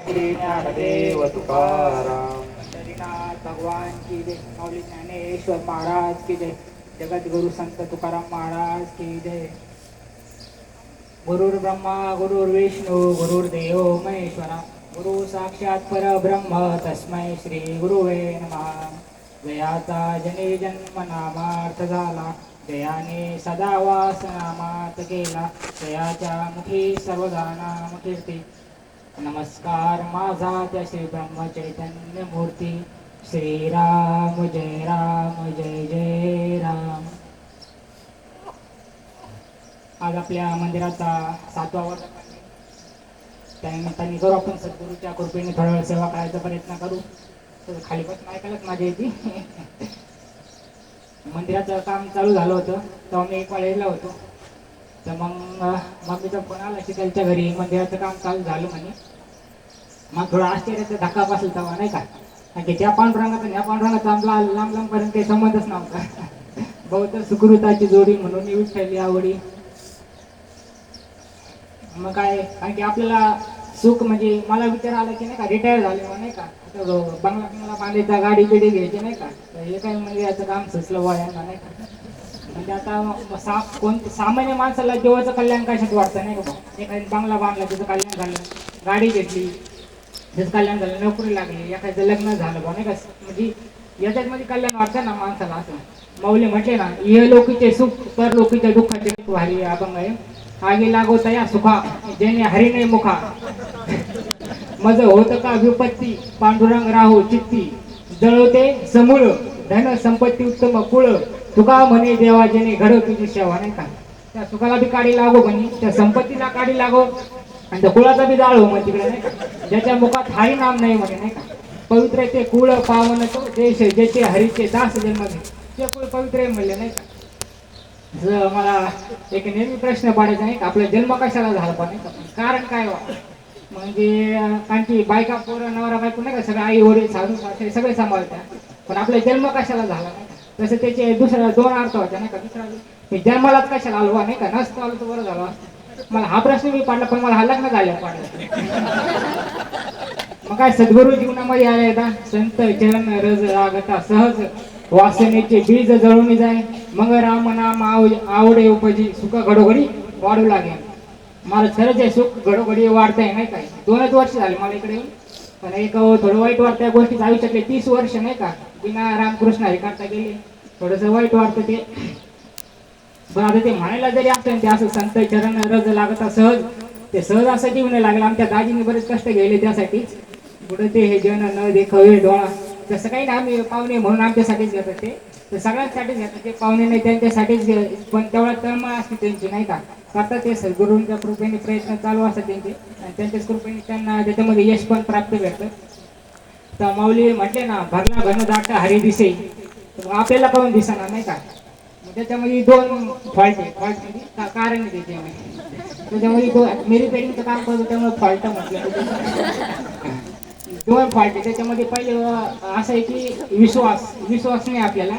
श्री तुकाराम पंढरीनाथ भगवान की जय। माऊली ज्ञानेश्वर महाराज की जय। जगद्गुरु संत तुकाराम महाराज की जय। गुरुर् ब्रह्मा गुरुर्विष्णू गुरुर्देव महेश्वरा। गुरु साक्षात परब्रह्म तस्मै श्री गुरुवे नमः। जयाचा जने जन्म नामार्थ झाला। जयाने सदा वास नामात केला। जयाच्या मुखी सर्वदा नाम कीर्ती। नमस्कार माझा त्या श्री ब्रह्म चैतन्य मूर्ती श्रीराम जय राम जय जय राम. आज आपल्या मंदिराचा सातवा वर्ष त्यानिमित्ताने करू आपण सद्गुरूच्या कृपेने थोडा वेळ सेवा करायचा प्रयत्न करू. तर खाली पण ऐकायलाच माझ्या येते मंदिराचं काम चालू झालं होतं. तेव्हा मी कॉलेजला होतो. तर मग मम्मीचा फोन आला की त्यांच्या घरी मंदिराचं काम चालू झालं म्हणे. मग थोडा आश्चर्याचा धक्का बसला तेव्हा नाही का? कारण की त्या पांडुरंगाचा आणि ह्या पांडुरंगाचा आमला लांब लांबपर्यंत काही संबंधच नव्हता. बौद्ध सुकृताची जोडी म्हणून मी विठ्ठली आवडी. मग काय कारण की आपल्याला सुख म्हणजे मला विचार आला की नाही का रिटायर झाले मग नाही का? आता जो बंगला बिंगला बांधायचा गाडी बिडी घ्यायची नाही का? हे काय म्हणजे याचं काम सुचलं वयांना नाही का? म्हणजे आता सा कोण सामान्य माणसाला देवाचं कल्याण कशात वाटतं नाही का बुवा? एखादी बंगला बांधला त्याचं कल्याण झालं गाडी घेतली त्याचं कल्याण झालं नोकरी लागली एखाद्याचं लग्न झालं बा नाही का? म्हणजे याच्यात मध्ये कल्याण वाटतं ना माणसाला असं? माऊली म्हटले ना ये लोकीचे सुख तर लोकीच्या दुःखाचे भारी अभंग आहे. आगे लागवता या सुखा जेणे हरी नाही मुखा. मज होत का विपत्ती पांडुरंग राहू चित्ती. जळवते समूळ धन संपत्ती उत्तम कुळ. तुका म्हणे देवा जेणे घडव तुझी सेवा नाही का? त्या सुखाला बी काडी लागो म्हणे त्या संपत्तीला काडी लागो आणि त्या कुळाचा बी जाळ हो म्हणे तिकडे नाही का? ज्याच्या मुखात हाई नाम नाही म्हणे नाही का? पवित्र ते कुळ पावन तो देश ज्याचे हरीचे दास जन्म घे ते कुळ पवित्र म्हणले नाही का? जर मला एक नेहमी प्रश्न पाडायचा नाही का? आपला जन्म कशाला झाला पण नाही का? कारण काय वा म्हणजे कारण की बायका पोरं नवरा बायको नाही का? सगळं आई वडील साधू सासरे सगळे सांभाळतात. पण आपला जन्म कशाला झाला नाही तसं त्याचे दुसरा दोन अर्थ होते नाही का? दुसरा मी जन्मालाच कशाला आलो नाही का? नसतो आलो तर बरं झालो असतं. मला हा प्रश्न मी पाडला पण मला हा लग्न झालं पाडला. मग काय सद्गुरु जीवनामध्ये आले ना संत चरण रज रागता सहज वासनेचे बीज जळून जाय. मग राम नाम आव- आवडे उपजी सुख घडोघडी वाढू लागे मला खरंच आहे सुख घडोघडी वाढतंय नाही काय दोनच वर्ष झाले मला इकडे येऊन. पण एक थोडं वाईट वाटतं या गोष्टीचं आयुष्यातले तीस वर्ष नाही का? बिना रामकृष्ण हे करता गेले. थोडस वाईट वाटतं ते. पण आता ते म्हणायला जरी असलं ते असं संत चरण रज लागता सहज ते सहज असं जीवन लागलं. आमच्या दाजीने बरेच कष्ट गेले त्यासाठीच. पुढे ते हे जन न देखावे डोळा तसं काही नाही. आम्ही पाहुणे म्हणून आमच्यासाठीच घेतात ते. तर सगळ्यांसाठीच घेतात ते. पाहुणे नाही त्यांच्यासाठीच पण तेवढा तळमळ असते त्यांची नाही का? करतात ते सद्गुरूंच्या कृपेने प्रयत्न चालू असतात त्यांचे. आणि त्यांच्याच कृपेने त्यांना त्याच्यामध्ये यश पण प्राप्त भेटतं. तर माऊली म्हटले ना भरला घन दाट हरी दिसे. आपल्याला पाहून दिसणार नाही का? त्याच्यामध्ये दोन फॉल्ट आहे. फॉल्ट म्हणजे का- कारण आहे त्याच्यामध्ये. त्याच्यामध्ये दोन मी रिपेरिंगचं काम करतो त्यामुळे फॉल्ट म्हटलं दोन फॉल्ट आहे. त्याच्यामध्ये पहिले असं आहे की विश्वास विश्वास नाही आपल्याला.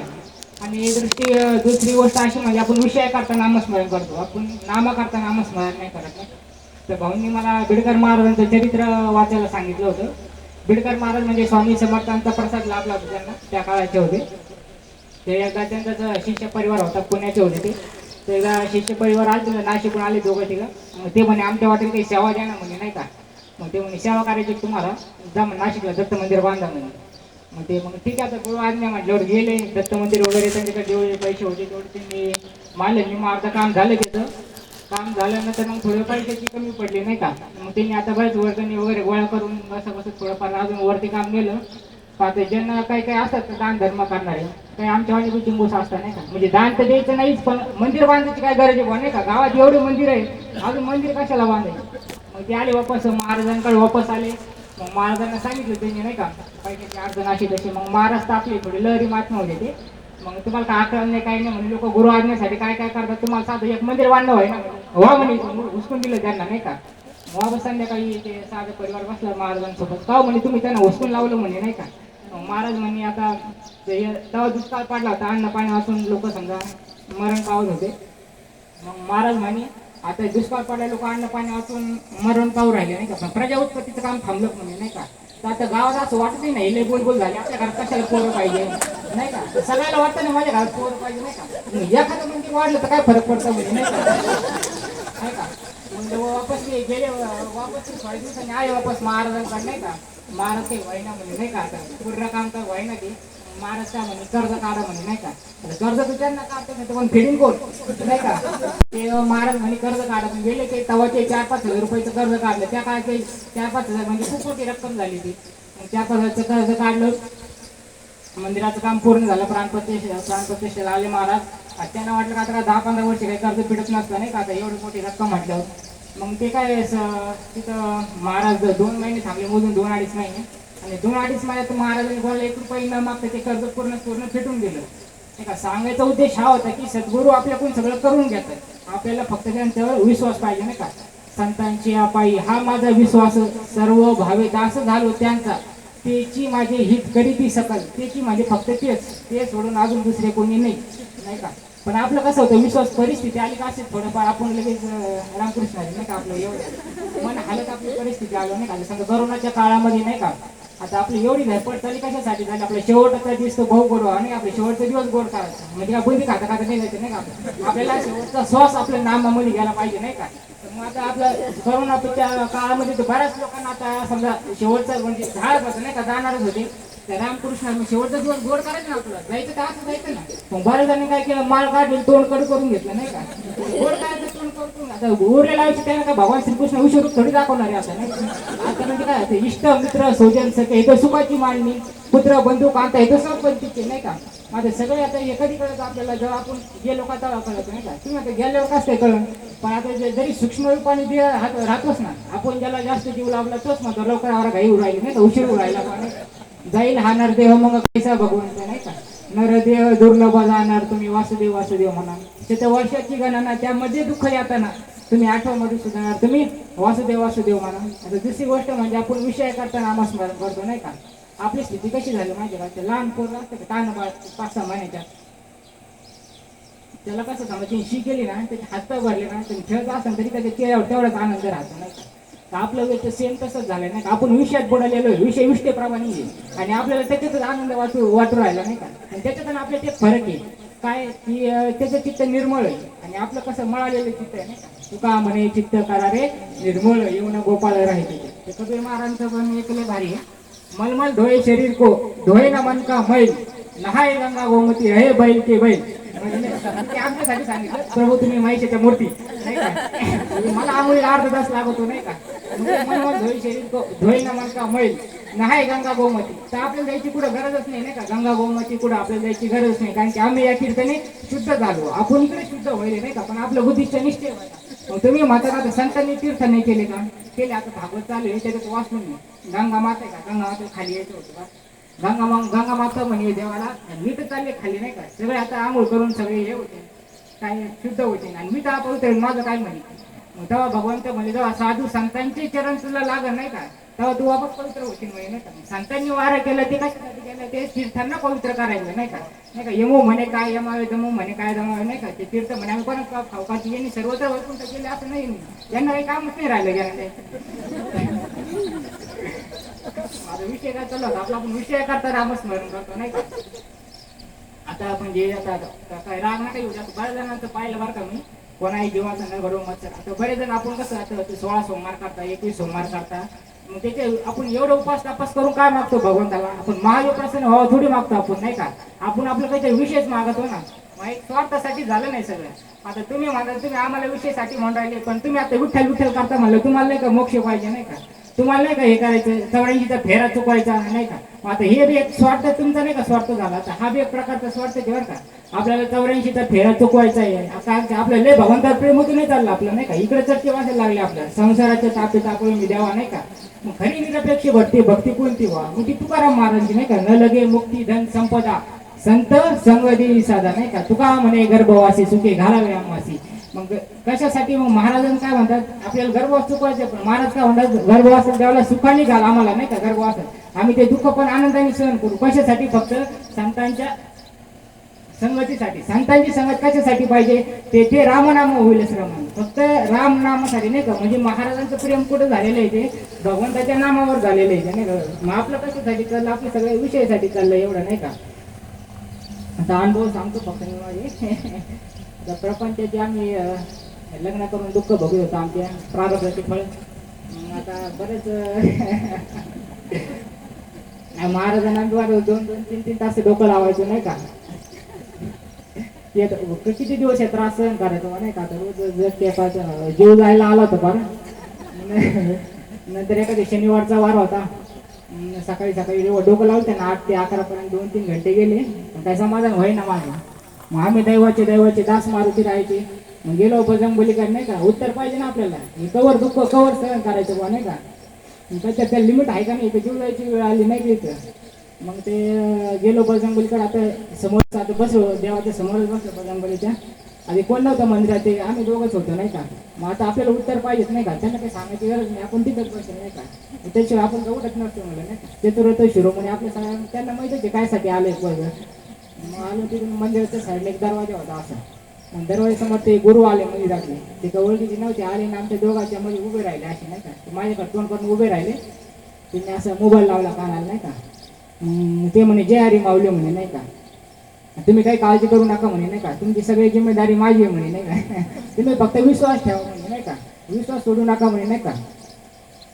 आणि दृष्टी दुसरी गोष्ट अशी म्हणजे आपण विषय करता नामस्मरण करतो. आपण नामा करता नामस्मरण नाही करत नाही तर भाऊंनी मला बिडकर महाराजांचं चरित्र वाचायला सांगितलं होतं. बिडकर महाराज म्हणजे स्वामी समर्थांचा प्रसाद लाभला होता त्यांना त्या काळाचे होते. ते एकदा त्यांचा शिष्य परिवार होता पुण्याचे होते ते. तर एकदा शिष्य परिवार आले नाशिकून आले दोघं तिघं. ते म्हणे आमच्या वाटेल काही सेवा द्या ना म्हणे नाही का? मग ते म्हणे सेवा करायची तुम्हाला. जा नाशिकला दत्त मंदिर बांधा म्हणे. मग ते मग ठीक आहे आता गुरु आज्ञा म्हटल्यावर गेले. दत्त मंदिर वगैरे त्यांच्याकडे जेवढे पैसे होते तेवढे त्यांनी मानले मी मग आता काम झालं त्याचं. काम झाल्यानंतर मग थोडे पैशाची कमी पडली नाही का? मग त्यांनी आता बरेच वर्गणी वगैरे गोळा करून कसं कसं थोडंफार अजून वरती काम नेलं आता ज्यांना काही काही असतात तर दान धर्म करणारे. काही आमच्या वाणी बी चिंबूस असतात नाही का? म्हणजे दान तर द्यायचं नाहीच पण मंदिर बांधायची काय गरज आहे नाही का? गावात एवढे मंदिर आहे अजून मंदिर कशाला बांधायचं? मग ते आले वापस महाराजांकडे वापस आले. मग महाराजांना सांगितलं त्यांनी नाही का पैशाची अडचण अशी तशी. मग महाराज तापले थोडी लहरी महात्मा होते ते. मग तुम्हाला काय आकलन नाही काही नाही म्हणजे लोक गुरु आणण्यासाठी काय काय करतात तुम्हाला साधं एक मंदिर बांधणं आहे ना. व्हा म्हणे उचकून दिलं त्यांना नाही का. मग संध्याकाळी ते साधं परिवार बसला महाराजांसोबत. का म्हणे तुम्ही त्यांना उचकून लावलं म्हणे नाही का. मग महाराज म्हणे आता तेव्हा दुष्काळ पडला होता अन्न पाणी वाचून लोक समजा मरण पावत होते. मग महाराज म्हणे आता दुष्काळ पडला लोक अन्न पाणी वाचून मरण पाहू राहिले नाही का? पण प्रजा उत्पत्तीचं काम थांबलं म्हणजे नाही का? तर आता गावात असं वाटतही नाही लय बोलबोल झाले आपल्या घरात कशाला पोरं पाहिजे? नाही का? सगळ्याला वाटतं ना माझ्या घरात पोरं पाहिजे नाही का? एखादं म्हणजे वाढलं तर काय फरक पडतो म्हणजे नाही का? नाही का? वापस गेले वापस ते थोड्या दिवसांनी आले वापस महाराजांकडे नाही का? महाराज काही व्हायना म्हणजे नाही का? आता पूर्ण काम तर व्हायना ते. महाराज काय म्हणे कर्ज काढा म्हणे नाही का? कर्ज तर त्यांना काढतो नाही तर पण फेडीन कोण? नाही का? ते महाराज म्हणे कर्ज काढा पण गेले ते तेव्हा ते चार पाच हजार रुपयाचं कर्ज काढलं. त्या काय ते चार पाच हजार म्हणजे खूप मोठी रक्कम झाली ती. चार पाच हजारचं कर्ज काढलं. मंदिराचं काम पूर्ण झालं. प्राणप्रतिष्ठा प्राणप्रतिष्ठेला आले महाराज. आता त्यांना वाटलं का आता दहा पंधरा वर्ष काही कर्ज फिटत नसतं नाही का? आता एवढी मोठी रक्कम म्हटल्यावर. मग ते काय तिथं महाराज दोन महिने थांबले मोजून दोन अडीच महिने. दोन अडीच महिन्यात महाराजांनी कोणाला एक रुपये न मागता ते कर्ज पूर्ण पूर्ण फेटून दिलं. नाही का सांगायचा उद्देश हा होता की सद्गुरू आपल्याकडून सगळं करून घेतात. आपल्याला फक्त त्यांच्यावर विश्वास पाहिजे नाही का? संतांची अपाई हा माझा विश्वास सर्व भावे दास झालो त्यांचा. त्याची माझे हित करीती सकल त्याची माझे फक्त तेच ते सोडून अजून दुसरे कोणी नाही नाही का? पण आपलं कसं होतं विश्वास परिस्थिती आली का असेल थोडंफार आपण लगेच रामकृष्ण नाही का आपलं एवढं? मन हालत आपली परिस्थिती आलो नाही का? समजा कोरोनाच्या काळामध्ये नाही का? आता आपली एवढी धडपड चालली कशासाठी झाली? आपला शेवटचा दिवस तो भाऊ गोडवा आणि आपले शेवटचा दिवस गोड करायचा. म्हणजे का बुंदी खाता खाता नाही जायचं नाही का आपल्याला? शेवटचा श्वास आपल्या नामामध्ये घ्यायला पाहिजे नाही का? तर मग आता आपलं करोनाच्या काळामध्ये तर बऱ्याच लोकांना आता समजा शेवटचा म्हणजे झाड कसं नाही का? जाणारच होते. रामकृष्ण शेवटचा दिवस गोड करायचं ना आपलं जायचं तर असं जायचं ना. मग बऱ्याच जणांनी काय केलं? माल काढून तोंड कडू करून घेतलं नाही का? गोड करायचं तोंड करून. आता उरलेला आयुष्य त्याला काय भगवान श्रीकृष्ण विश्वरूप थोडी दाखवणार आहे असं नाही का? आता म्हणजे काय असं इष्ट मित्र सोजन सखे हे तर सुखाची मांडणी पुत्र बंधू कांता हे तर सरपंचीचे नाही का? आता सगळे आता हे आपल्याला जेव्हा आपण गेलो का तेव्हा कळत नाही का? तुम्ही आता गेल्यावर कसं काय कळण पण आता जरी सूक्ष्म रूपाने जे राहतोच ना आपण ज्याला जास्त जीव लावला तोच म्हणतो लवकर आवरा घाई उरायली नाही का? उशीर उरायला पण नाही जाईल हा नरदेह मग कैसा भगवंत नाही का? नरदेह दुर्लभ जाणार तुम्ही वासुदेव वासुदेव म्हणा त्याच्या वर्षाची गणना त्यामध्ये दुःख येताना तुम्ही आठवा मध्ये सुधारणार. तुम्ही वासुदेव वासुदेव म्हणा आता दुसरी गोष्ट म्हणजे आपण विषय करताना आम्हाला करतो नाही का? आपली स्थिती कशी झाली माहिती का? ते लहान पोरं असतं का? बाळ पाच सहा महिन्याच्या. त्याला कसं समजा शी केली ना त्याचे हात भरले ना तुम्ही खेळत असाल तरी त्याच्या तेवढाच आनंद राहतो नाही तर आपलं वेळ सेम तसंच झालं नाही का? आपण विषयात बुडालेलो आहे विषय विष्टेप्रमाणे आहे. आणि आपल्याला त्याच्यातच आनंद वाटू वाटू राहिला नाही का? आणि त्याच्यात आणि ते फरक आहे. काय? की त्याचं चित्त निर्मळ आहे. आणि आपलं कसं मळालेलं चित्त आहे नाही का? तुका म्हणे चित्त करारे निर्मळ येऊन गोपाळ राहायचे ते कबीर महाराजांचं पण एक भारी आहे. मलमल धोये शरीर को धोये ना मन का मैल. नहाय गंगा गोमती हे बैल के बैल. ते आमच्यासाठी सांगितलं प्रभू तुम्ही महेशाच्या मूर्ती. नाही का? मला आंघोळीला अर्धा तास लागतो नाही का? म्हणजे मलमल धोये शरीर को ना मन का मैल नाही गंगा गोमती. तर आपल्याला जायची कुठं गरजच नाही नाही का? गंगा गोमती कुठं आपल्याला जायची गरज नाही. कारण की आम्ही या कीर्तने शुद्ध झालो. आपण इकडे शुद्ध होईल नाही का? पण आपलं बुद्धिष्ट निश्चय व्हायला. मग तुम्ही म्हणता का आता संतांनी तीर्थ नाही केले का? केले आता भागवत चालू आहे त्याच्यात वाचून गंगा माता आहे का? गंगा माता खाली यायचं होतं का? गंगा मा गंगा माता म्हणे देवाला मीठ चालले खाली नाही का सगळे आता आंघोळ करून सगळे हे होते काय शुद्ध होते आणि मी तर माझं काय म्हणे मग तेव्हा भगवंत म्हणे जेव्हा साधू संतांचे चरण तुला लागल नाही का तेव्हा तू वापस पवित्र होशील म्हणे नाही का संतांनी वारा केलं ते कशासाठी केलं ते तीर्थांना पवित्र करायचं नाही का नाही का यमो म्हणे काय यमावे जमो म्हणे काय जमावे नाही का ते तीर्थ म्हणे आम्ही कोणा खाऊ का यांनी सर्वत्र वैकुंठ केले असं नाही यांना काही कामच नाही राहिलं गेलं माझा विषय काय चालला होता? आपला आपण विषय करता रामस्मरण करतो नाही का? आता आपण जे आता काय राग नका येऊ जास्त बऱ्याच जणांचं पाहिलं बरं का मी. कोणाही जीवाचं न घडवू मच्छर आता बरेच जण आपण कसं आता ते सोळा सोमवार करता एकवीस सोमवार करता. मग त्याचे आपण एवढं उपास तपास करून काय मागतो भगवंताला? आपण महायोपासन हो थोडी मागतो आपण नाही का? आपण आपलं काहीतरी विषयच मागतो ना. मग एक स्वार्थासाठी झालं नाही सगळं. आता तुम्ही म्हणाल तुम्ही आम्हाला विषयासाठी म्हणून राहिले पण तुम्ही आता विठ्ठल विठ्ठल करता म्हणलं तुम्हाला नाही का मोक्ष पाहिजे नाही का? तुम्हाला नाही का हे करायचं? चौऱ्याऐंशीचा फेरा चुकवायचा नाही का? मग आता हे बी एक स्वार्थ तुमचा नाही का स्वार्थ झाला? आता हा बी एक प्रकारचा स्वार्थ आहे बरं का? आपल्याला चौऱ्याऐंशीचा फेरा चुकवायचा आहे. आता आपल्या लय भगवंतात प्रेम होतं नाही चाललं आपलं नाही का? इकडे चटके वाजायला लागले आपल्याला. संसाराच्या तापे तापे मी द्यावा नाही का? मग खरी निरपेक्ष भक्ती भक्ती कोणती व्हा? मग ती तुकाराम महाराजांची नाही का? न लगे मुक्ती धन संपदा. संत संगदी साधा नाही का? तुका म्हणे गर्भवासी सुखे घालावे आम्हासी. मग कशासाठी? मग महाराजांना काय म्हणतात? आपल्याला गर्भवास चुकवायचे पण महाराज काय म्हणतात? गर्भवास देवाला सुखाने घाल आम्हाला नाही का? गर्भवास आम्ही ते दुःख पण आनंदाने सहन करू. कशासाठी? फक्त संतांच्या संगतीसाठी. संतांची संगत कशासाठी पाहिजे? ते ते रामनाम होईल श्रमण फक्त राम नामासाठी नाही का? म्हणजे महाराजांचं प्रेम कुठं झालेलं आहे ते? भगवंताच्या नामावर झालेलं आहे नाही का? मग आपलं कशासाठी चाललं आपल्या सगळ्या विषयासाठी चाललं एवढं नाही का? आता अनुभव सांगतो फक्त मी माझे. त्या प्रपंचाचे आम्ही लग्न करून दुःख भोगत होतो आमच्या प्रारब्धाचे फळ. आता बरेच महाराजांना दोन दोन तीन तीन तास डोकं लावायचो नाही का? ते किती दिवस हे त्रास सहन करायचो नाही का? रोज जर ते जीव जायला आला होता फार नंतर एखाद्या शनिवारचा वार होता. सकाळी सकाळी डोकं लावलं त्यांना आठ ते अकरा पर्यंत दोन तीन घंटे गेले. पण काय समाधान होईना माझं मग आम्ही दैवाचे दैवाचे दास मारुती राहायचे. मग गेलो बजरंगबली काय नाही का? उत्तर पाहिजे ना आपल्याला. हे कवर दुःख कवर सहन करायचं बुवा नाही का? मग त्याच्यात त्या लिमिट आहे का नाही? इथं जीवलायची वेळ आली नाही की इथं? मग ते गेलो बजरंगबलीकडे आता समोर आता बसलो देवाच्या समोरच बसलो बजरंगबलीच्या आधी कोण नव्हतं मंदिरात ते आम्ही दोघंच होतो नाही का? मग आता आपल्याला उत्तर पाहिजेत नाही का? त्यांना काही सांगायची गरज नाही. आपण तिथंच बसेल नाही का? त्याशिवाय आपण का नसतो म्हणलं नाही ते तर होतं शिरोमणी. आपल्या सगळ्या त्यांना माहीत आहे काय साठी आलं एक वर्ग आलो तिथून मंदिराच्या साईडला एक दरवाजा होता असा. मग दरवाजासमोर ते गुरु आले मंदिरातले ते का ओळखीचे नव्हते आले ना आमच्या दोघांच्या मध्ये उभे राहिले असे नाही का? ते माझ्याकडे तोंड करून उभे राहिले. तिने असं मोबाईल लावला कानाला नाही का? ते म्हणे जय हरी माऊली म्हणे नाही का? तुम्ही काही काळजी करू नका म्हणे नाही का? तुमची सगळी जिम्मेदारी माझी आहे म्हणे नाही का? तुम्ही फक्त विश्वास ठेवा म्हणे नाही का? विश्वास सोडू नका म्हणे नाही का?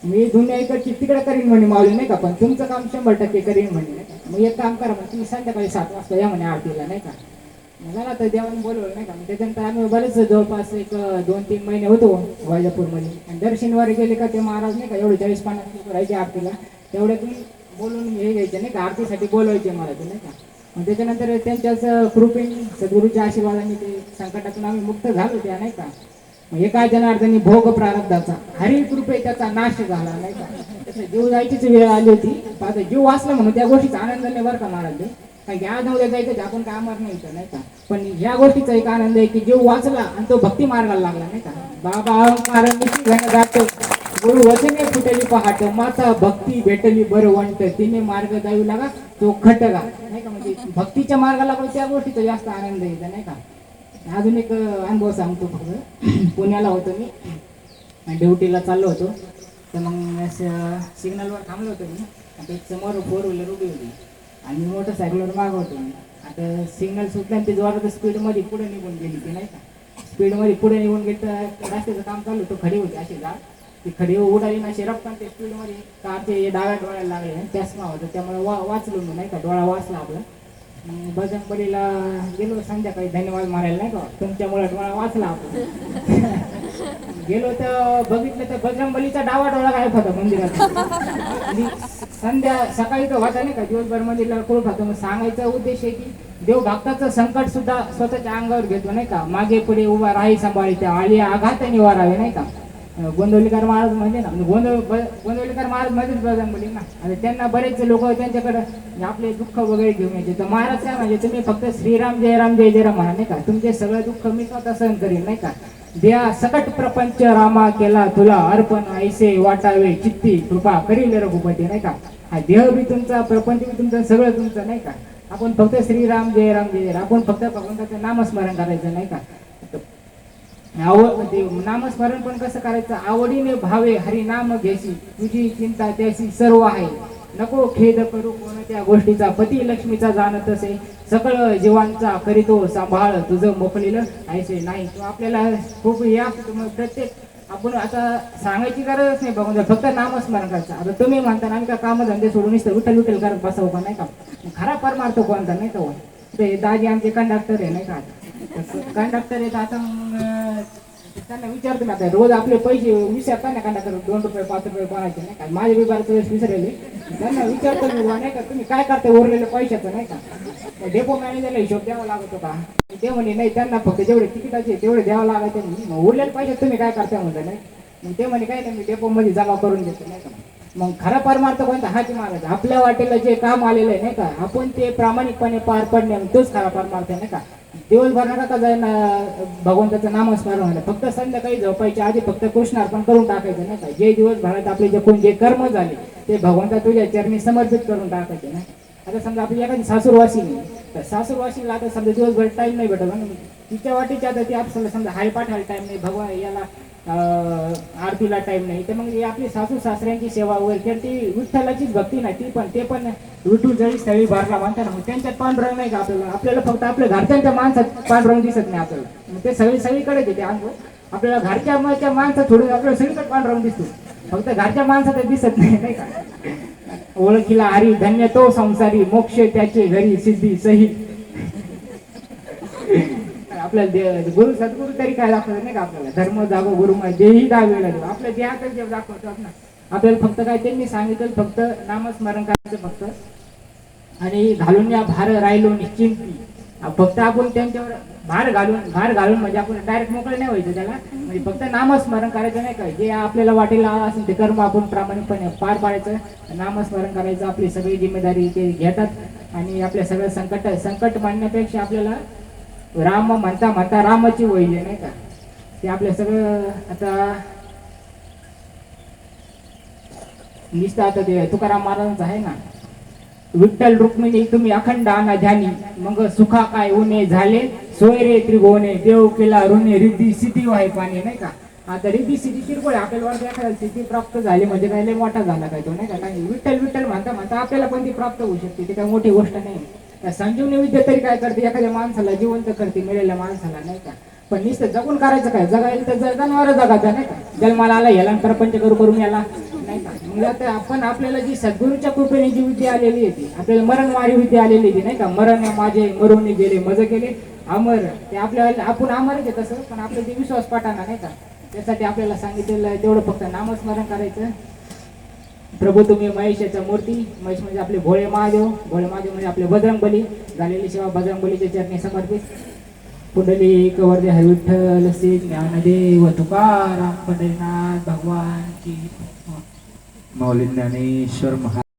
मी दुनिया इकडची तिकडे करीन म्हणे माऊली नाही का? पण तुमचं काम शंभर टक्के करीन म्हणे नाही का? मग एक काम करा मग तुम्ही संध्याकाळी सात वाजता या म्हणे आरतीला नाही का? मग झाला तर देवाने बोलवलं नाही का? मग त्याच्यानंतर आम्ही बरेच जवळपास एक दोन तीन महिने होतो वैजापूरमध्ये. आणि दर शनिवारी गेले का ते महाराज नाही का एवढे चाळीस पन्नास लोक राहायचे आरतीला. तेवढे तुम्ही बोलून हे घ्यायचे नाही का? आरतीसाठी बोलवायचे मला ते नाही का? मग त्याच्यानंतर त्यांच्याच कृपेने सद्गुरूच्या आशीर्वादाने ते संकटातून आम्ही मुक्त झालो त्या नाही का? मग एका जनार्दनी भोग प्रारब्धाचा हरी कृपे त्याचा नाश झाला नाही का? तसं जीव जायचीच वेळ आली होती. पण आता जीव वाचला म्हणून त्या गोष्टीचा आनंद नाही बरं का मारायला कारण की आज नव्हत्या जायचं आपण काय नाही नाही का? पण ह्या गोष्टीचा एक आनंद आहे की जीव वाचला आणि तो भक्ती मार्गाला लागला नाही का? बाबा अहंकार जातो गुरु वचने फुटली पहाट माता भक्ती भेटली बरं वंट तिने मार्ग जाऊ लागा तो खटगा नाही का? म्हणजे भक्तीच्या मार्गाला पण त्या गोष्टीचा जास्त आनंद आहे नाही का? अजून एक अनुभव सांगतो फक्त. पुण्याला होतो मी. ड्युटीला चाललो होतो. तर मग असं सिग्नलवर थांबलो होतो मी. आता समोर फोर व्हीलर उभी होती. आणि मोटरसायकलवर मागं होतो मी. आता सिग्नल सुटलं आणि ते जोरात स्पीडमध्ये पुढे निघून गेली की नाही का? स्पीडमध्ये पुढे निघून गेली तर रस्त्याचं काम चालू होतं. खडी होती अशी जाड. ती खडी उडाली ना अशी पण ते स्पीडमध्ये कारचे डाव्या डोळ्याला लागले आणि चष्मा होता. त्यामुळे वा वाचलो मी नाही का? डोळा वाचला आपला. बजरंगबलीला गेलो संध्याकाळी धन्यवाद मारायला नाही का? तुमच्यामुळे डोळा वाचला आपण. गेलो तर बघितलं तर बजरंगबलीचा डावा डोळा गायब होता मंदिरात. संध्या सकाळी तर होता नाही का? दिवसभर मंदिरला कोण खातो मग सांगायचा उद्देश आहे की देव भक्ताचं संकट सुद्धा स्वतःच्या अंगावर घेतो नाही का? मागे पुढे उभा राही सांभाळी त्या आली आघात निवारावे नाही का? गोंदवलीकर महाराज म्हणजे ना म्हणजे गोंदव गोंदवलीकर महाराज मध्येच बजरंगबली ना. आणि त्यांना बरेच लोक त्यांच्याकडे म्हणजे आपले दुःख वगैरे घेऊन यायचे. तर महाराज काय म्हणजे तुम्ही फक्त श्रीराम जय राम जय जय राम म्हणा नाही का? तुमचे सगळं दुःख मी स्वतः सहन करीन नाही का? द्या सकट प्रपंच रामा केला तुला अर्पण ऐसे वाटावे चित्ती कृपा करील रघुपती नाही का? हा देह बी तुमचा प्रपंच बी तुमचं सगळं तुमचं नाही का? आपण फक्त श्रीराम जय राम जय राम. आपण फक्त भगवंताचं नामस्मरण करायचं नाही का? म्हणजे नामस्मरण पण कसं करायचं? आवडीने भावे हरी नाम घेशी तुझी चिंता त्याशी सर्व आहे. नको खेद करू कोणत्या गोष्टीचा. पती लक्ष्मीचा जाणत असे सकळ जीवांचा करीतो सांभाळ. तुझं मोकलेलं ऐसे नाही. तो आपल्याला खूप या प्रत्येक आपण आता सांगायची गरजच नाही बघून म्हणजे फक्त नामस्मरण करायचं. आता तुम्ही म्हणता आम्ही का काम धंदे सोडून नुसतं विठ्ठल विठ्ठल करत बसावं का? नाही का? खरा परमार्थ कोणता? नाही तो हो? ते दाजी आमचे कंडक्टर आहे नाही का? कंडक्टर आहेत आता मग त्यांना विचारतो ना आता रोज आपले पैसे विचारता ना कंडक्टर दोन रुपये पाच रुपये कोणाचे नाही का? माझे बी वेळेस विसरले. त्यांना विचारतो मी नाही का तुम्ही काय करता उरलेल्या पैशाचं नाही का? डेपो मॅनेजरला हिशोब द्यावा लागतो का? ते म्हणे नाही त्यांना फक्त जेवढे तिकिटाचे तेवढे द्यावं लागायचे म्हणे मग उरलेले पैसे तुम्ही काय करता? म्हणलं नाही. मग ते म्हणे काय नाही मी डेपो मध्ये जमा करून देतो नाही का? मग खरा परमार्थ कोणता? हाच महाराज आपल्या वाटेला जे काम आलेलं आहे नाही का? आपण ते प्रामाणिकपणे पार पडणे तोच खरा परमार्थ आहे नाही का? दिवसभर नका का जाईन भगवंताचं नामस्मरण व्हायला. फक्त संध्याकाळी झोपायच्या आधी फक्त कृष्णार्पण करून टाकायचं नाही का? जे दिवसभरात आपले जे कोण जे कर्म झाले ते भगवंता तुझ्या चरणी समर्पित करून टाकायचे ना आता समजा आपली एखादी सासूरवासी तर सासू आता समजा दिवसभर टाइम नाही भेटत ना? तिच्या वाटीच्या आता ती आपल्याला समजा हायपाठाला टाइम नाही भगवा याला अं, आरतीला टाईम नाही तर मग आपली सासू सासऱ्यांची सेवा वगैरे तर ती विठ्ठलाचीच भक्ती नाही ती पण ते पण विठू जळी स्थळी भरला म्हणतात ना मग त्यांच्यात पांढरंग नाही का आपल्याला? आपल्याला फक्त आपल्या घरच्यांच्या माणसात पांढरंग दिसत नाही आपल्याला. मग ते सगळी सगळीकडे येते अंग. आपल्याला घरच्या माणच्या माणसात थोडं आपल्याला सगळीकडे पांढरंग दिसतो. फक्त घरच्या माणसात दिसत नाही नाही का? ओळखीला हरी धन्य तो संसारी मोक्ष त्याचे घरी सिद्धी सही. आपल्याला दे- गुरु सद्गुरु तरी काय दाखवत नाही का आपल्याला? धर्म जागो गुरु देही दावेला देऊ आपल्या देहातच जे दाखवतात ना आपल्याला फक्त काय त्यांनी सांगितलं फक्त नामस्मरण करायचं फक्त. आणि घालून या भार राहिलो निश्चिंती. फक्त आपण त्यांच्यावर भार घालून भार घालून म्हणजे आपण डायरेक्ट मोकळे नाही व्हायचं त्याला. म्हणजे फक्त नामस्मरण करायचं नाही का? जे आपल्याला वाटेल असेल ते कर्म आपण प्रामाणिकपणे पार पाडायचं. नामस्मरण करायचं आपली सगळी जिम्मेदारी ते घेतात. आणि आपल्या सगळं संकट संकट मांडण्यापेक्षा आपल्याला राम म्हणता म्हणता रामाची वहिले नाही का? ते आपलं सगळं आता नुसतं आता ते तुकाराम महाराजांचं आहे ना. विठ्ठल रुक्मिणी तुम्ही अखंड आणा ध्यानी मग सुखा काय उणे झाले? सोयरे त्रिभुवने. देव केला ऋणे. रिद्धी सिद्धी व्हाय पाणी नाही का? आता रिद्धी सिद्धी किरकोळ आहे. आपल्याला वाटतं सिद्धी प्राप्त झाली म्हणजे काय लय मोठा झाला काय तो नाही का? विठ्ठल विठ्ठल म्हणता म्हणता आपल्याला पण ती प्राप्त होऊ शकते. ती काय मोठी गोष्ट नाही. त्या संजीवनी विद्या तरी काय करते? एखाद्या माणसाला जिवंत करते मिळालेल्या माणसाला नाही का? पण नुसतं जगून करायचं काय? जगायला तर जगांवर जगायचं नाही का? जन्माला आला याला प्रपंच करू करून याला नाही का? मग आता आपण आपल्याला जी सद्गुरूच्या कृपेने जी विद्या आलेली आहे ती आपल्याला मरणवारी विद्या आलेली आहे नाही का? मरण माझे मरून गेले मज गेले अमर. ते आपल्याला आपण अमरच आहे तसं पण आपलं जे विश्वास पाठाना नाही का? त्यासाठी आपल्याला सांगितलेलं आहे तेवढं फक्त नामस्मरण करायचं. प्रभू तुम्ही महेशाच्या मूर्ती महेश म्हणजे आपले भोळे महादेव भोळे महादेव म्हणजे आपले बजरंग बली झालेली सेवा बजरंग बलीच्या चरणी समर्पित. पुंडली कवर्दे हरी विठ्ठल श्री ज्ञानदेव तुकाराम पंढरीनाथ भगवान की माऊली ज्ञानेश्वर महा